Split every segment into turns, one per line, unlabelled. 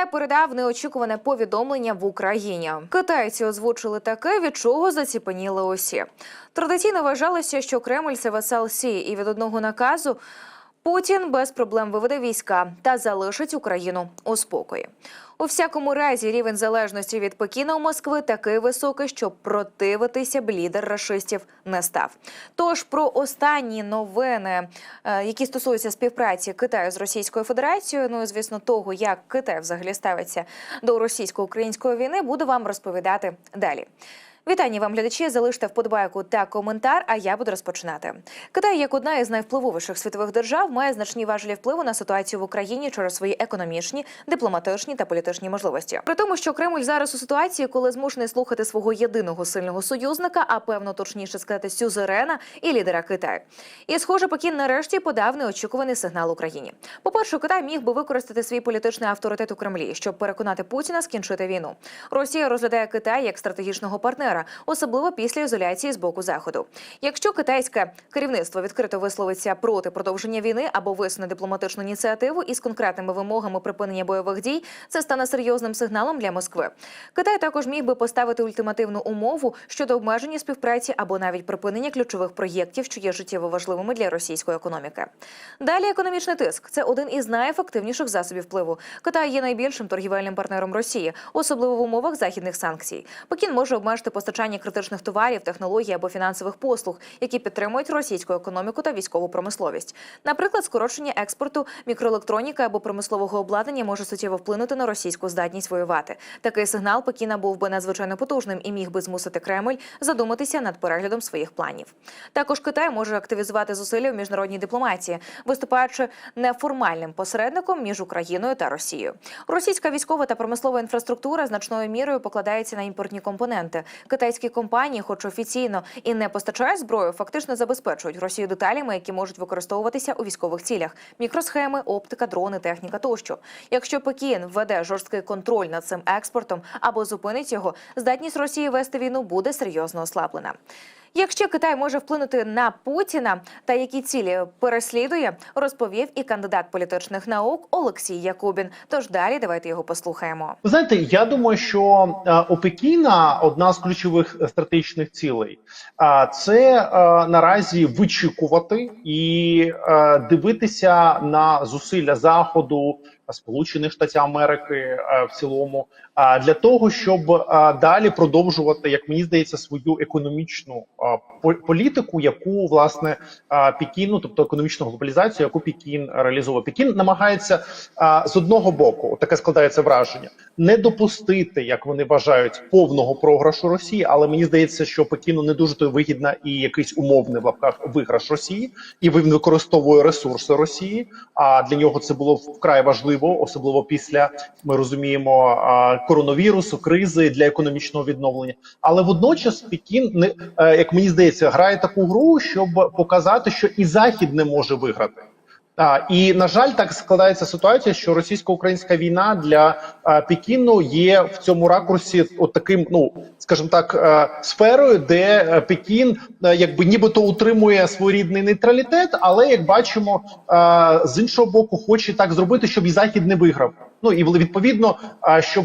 Китай передав неочікуване повідомлення в Україні. Китайці озвучили таке, від чого заціпеніли усі. Традиційно вважалося, що Кремль це весел Сі, і від одного наказу Путін без проблем виведе війська та залишить Україну у спокої. У всякому разі, рівень залежності від Пекіна у Москви такий високий, що противитися б лідер рашистів не став. Тож про останні новини, е, які стосуються співпраці Китаю з Російською Федерацією, ну і звісно, того, як Китай взагалі ставиться до російсько-української війни, буду вам розповідати далі. Вітання вам, глядачі. Залиште вподобайку та коментар. А я буду розпочинати. Китай, як одна із найвпливовіших світових держав, має значні важелі впливу на ситуацію в Україні через свої економічні, дипломатичні та політичні можливості. При тому, що Кремль зараз у ситуації, коли змушений слухати свого єдиного сильного союзника, а певно точніше сказати, сюзерена і лідера Китаю. І схоже, Пекін нарешті подав неочікуваний сигнал Україні. По перше, Китай міг би використати свій політичний авторитет у Кремлі, щоб переконати Путіна скінчити війну. Росія розглядає Китай як стратегічного партнера, особливо після ізоляції з боку заходу. Якщо китайське керівництво відкрито висловиться проти продовження війни або висуне дипломатичну ініціативу із конкретними вимогами припинення бойових дій, це стане серйозним сигналом для Москви. Китай також міг би поставити ультимативну умову щодо обмеження співпраці або навіть припинення ключових проєктів, що є життєво важливими для російської економіки. Далі економічний тиск це один із найефективніших засобів впливу. Китай є найбільшим торгівельним партнером Росії, особливо в умовах західних санкцій. Пекін може обмежити постачання критичних товарів, технологій або фінансових послуг, які підтримують російську економіку та військову промисловість. Наприклад, скорочення експорту мікроелектроніки або промислового обладнання може суттєво вплинути на російську здатність воювати. Такий сигнал Пекіна був би надзвичайно потужним і міг би змусити Кремль задуматися над переглядом своїх планів. Також Китай може активізувати зусилля в міжнародній дипломатії, виступаючи неформальним посередником між Україною та Росією. Російська військова та промислова інфраструктура значною мірою покладається на імпортні компоненти. Китайські компанії, хоч офіційно і не постачають зброю, фактично забезпечують Росію деталями, які можуть використовуватися у військових цілях: мікросхеми, оптика, дрони, техніка тощо. Якщо Пекін введе жорсткий контроль над цим експортом або зупинить його, здатність Росії вести війну буде серйозно ослаблена. Якщо Китай може вплинути на Путіна та які цілі переслідує, розповів і кандидат політичних наук Олексій Якубін. Тож далі давайте його послухаємо.
Ви знаєте, я думаю, що е, у Пекіна одна з ключових стратегічних цілей це е, наразі вичікувати і е, дивитися на зусилля заходу. Сполучених Штатів Америки е, в цілому, для того, щоб е, далі продовжувати, як мені здається, свою економічну е, політику, яку власне е, ну, тобто економічну глобалізацію, яку Пекін реалізовує. Пекін намагається е, з одного боку, таке складається враження, не допустити, як вони вважають, повного програшу Росії, але мені здається, що Пекіну не дуже то вигідна і якийсь умовний в лапках виграш Росії, і він використовує ресурси Росії. А для нього це було вкрай важливо, особливо після ми розуміємо коронавірусу, кризи для економічного відновлення. Але водночас Пекін не е, як мені здається, грає таку гру, щоб показати, що і Захід не може виграти. І на жаль, так складається ситуація, що російсько-українська війна для Пекіну є в цьому ракурсі, от таким, ну скажімо так, сферою, де Пекін якби нібито утримує своєрідний нейтралітет, але як бачимо, з іншого боку, хоче так зробити, щоб і захід не виграв. Ну і відповідно, щоб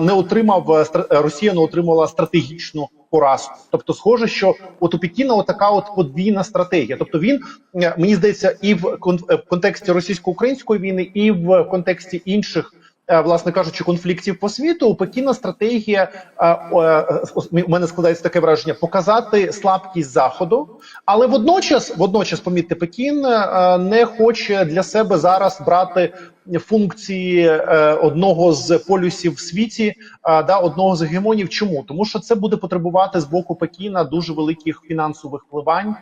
не отримав Росія не отримала стратегічну поразку. Тобто, схоже, що от у Пекіна отака от подвійна стратегія. Тобто, він е, мені здається, і в е, контексті російсько-української війни, і в контексті інших. е, Власне кажучи, конфліктів по світу у Пекіна стратегія у мене складається таке враження показати слабкість заходу, але водночас, водночас, помітьте, Пекін не хоче для себе зараз брати функції е, одного з полюсів в світі, да одного з гегемонів. Чому тому, що це буде потребувати з боку Пекіна дуже великих фінансових впливань,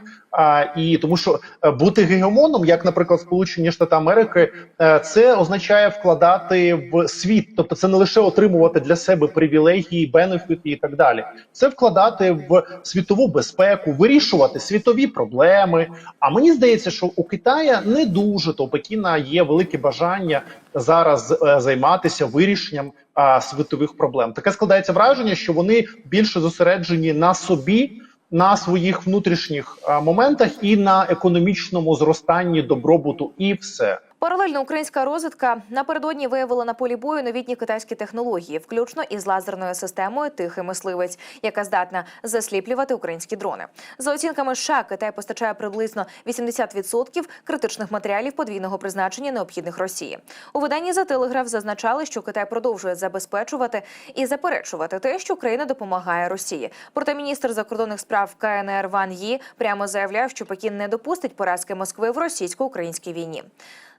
і тому, що е, бути гегемоном, як, наприклад, Сполучені Штати Америки, е, це означає вкладати в світ, тобто це не лише отримувати для себе привілегії, бенефіти і так далі. Це вкладати в світову безпеку, вирішувати світові проблеми. А мені здається, що у Китая не дуже то у Пекіна є велике бажання зараз е, займатися вирішенням світових проблем. Таке складається враження, що вони більше зосереджені на собі. На своїх внутрішніх моментах і на економічному зростанні добробуту, і все.
Паралельно українська розвідка напередодні виявила на полі бою новітні китайські технології, включно із лазерною системою Тихий мисливець, яка здатна засліплювати українські дрони. За оцінками США, Китай постачає приблизно 80% критичних матеріалів подвійного призначення, необхідних Росії. У виданні за телеграф зазначали, що Китай продовжує забезпечувати і заперечувати те, що Україна допомагає Росії. Проте міністр закордонних справ КНР Ван Ї прямо заявляв, що Пекін не допустить поразки Москви в російсько-українській війні.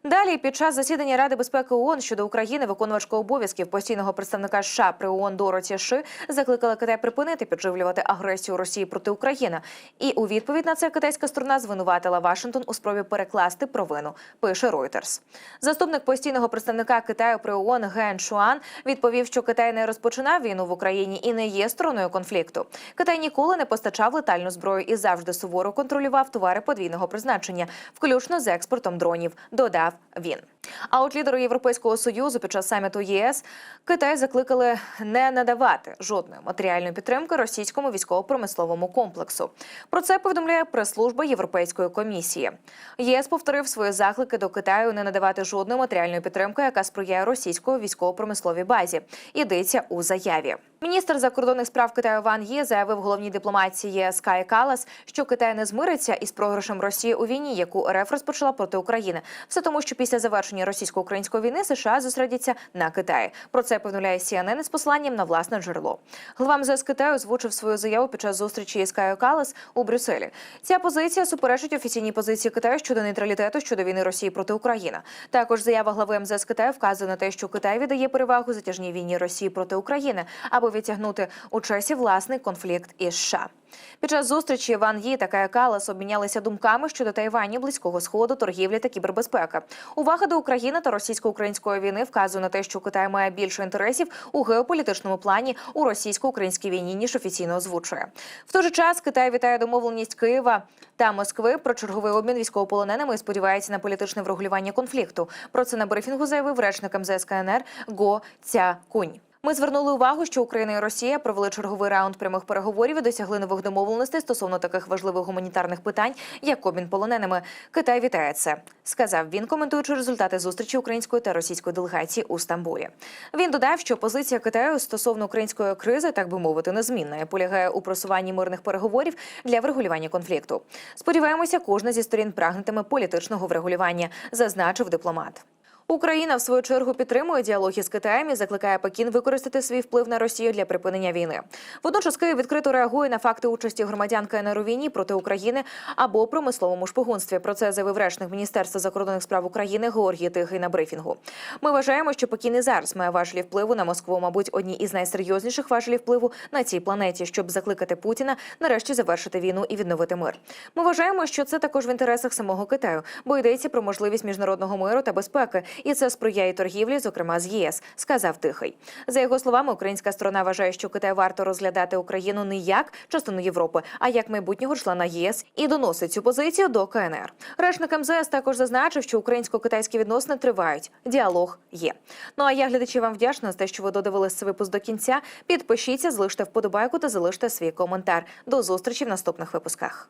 Далі, під час засідання Ради безпеки ООН щодо України, виконувачка обов'язків постійного представника США при ООН Дороті Ши закликала Китай припинити підживлювати агресію Росії проти України. І у відповідь на це китайська сторона звинуватила Вашингтон у спробі перекласти провину. Пише Reuters. Заступник постійного представника Китаю при ООН Ген Шуан відповів, що Китай не розпочинав війну в Україні і не є стороною конфлікту. Китай ніколи не постачав летальну зброю і завжди суворо контролював товари подвійного призначення, включно з експортом дронів. Додав він. А от лідери Європейського союзу під час саміту ЄС Китай закликали не надавати жодної матеріальної підтримки російському військово-промисловому комплексу. Про це повідомляє прес-служба Європейської комісії. ЄС повторив свої заклики до Китаю не надавати жодної матеріальної підтримки, яка сприяє російської військово-промисловій базі. Йдеться у заяві. Міністр закордонних справ Китаю Ван Є заявив головній дипломатії ЄС Каї Калас, що Китай не змириться із програшем Росії у війні, яку РФ розпочала проти України. Все тому, що після завершення російсько-української війни США зосередяться на Китаї. Про це повідомляє CNN із посиланням на власне джерело. Глава МЗС Китаю озвучив свою заяву під час зустрічі із Каєю Калас у Брюсселі. Ця позиція суперечить офіційній позиції Китаю щодо нейтралітету щодо війни Росії проти України. Також заява глави МЗС Китаю вказує на те, що Китай віддає перевагу затяжній війні Росії проти України, аби відтягнути у часі власний конфлікт із США. Під час зустрічі Ван Ї та Кая Калас обмінялися думками щодо Тайвані, близького сходу, торгівлі та кібербезпеки. Увага до України та російсько-української війни вказує на те, що Китай має більше інтересів у геополітичному плані у російсько-українській війні ніж офіційно озвучує. В той же час Китай вітає домовленість Києва та Москви про черговий обмін військовополоненими і сподівається на політичне врегулювання конфлікту. Про це на брифінгу заявив речник МЗС КНР Го Ця Кунь. Ми звернули увагу, що Україна і Росія провели черговий раунд прямих переговорів і досягли нових домовленостей стосовно таких важливих гуманітарних питань, як обмін полоненими. Китай вітає це, сказав він, коментуючи результати зустрічі української та російської делегації у Стамбулі. Він додав, що позиція Китаю стосовно української кризи, так би мовити, незмінна і полягає у просуванні мирних переговорів для врегулювання конфлікту. Сподіваємося, кожна зі сторін прагнетиме політичного врегулювання, зазначив дипломат. Україна в свою чергу підтримує діалоги з Китаєм і закликає Пекін використати свій вплив на Росію для припинення війни. Водночас Київ відкрито реагує на факти участі громадян КНР у війні проти України або промисловому шпигунстві. Про це заявив речник Міністерства закордонних справ України Георгій Тихий на брифінгу. Ми вважаємо, що Пекін і зараз має важелі впливу на Москву, мабуть, одні із найсерйозніших важелів впливу на цій планеті, щоб закликати Путіна нарешті завершити війну і відновити мир. Ми вважаємо, що це також в інтересах самого Китаю, бо йдеться про можливість міжнародного миру та безпеки, і це сприяє торгівлі, зокрема з ЄС, сказав Тихий. За його словами, українська сторона вважає, що Китай варто розглядати Україну не як частину Європи, а як майбутнього члена ЄС і доносить цю позицію до КНР. Речник МЗС також зазначив, що українсько-китайські відносини тривають. Діалог є. Ну а я глядачі вам вдячна за те, що ви додивились цей випуск до кінця. Підпишіться, залиште вподобайку та залиште свій коментар. До зустрічі в наступних випусках.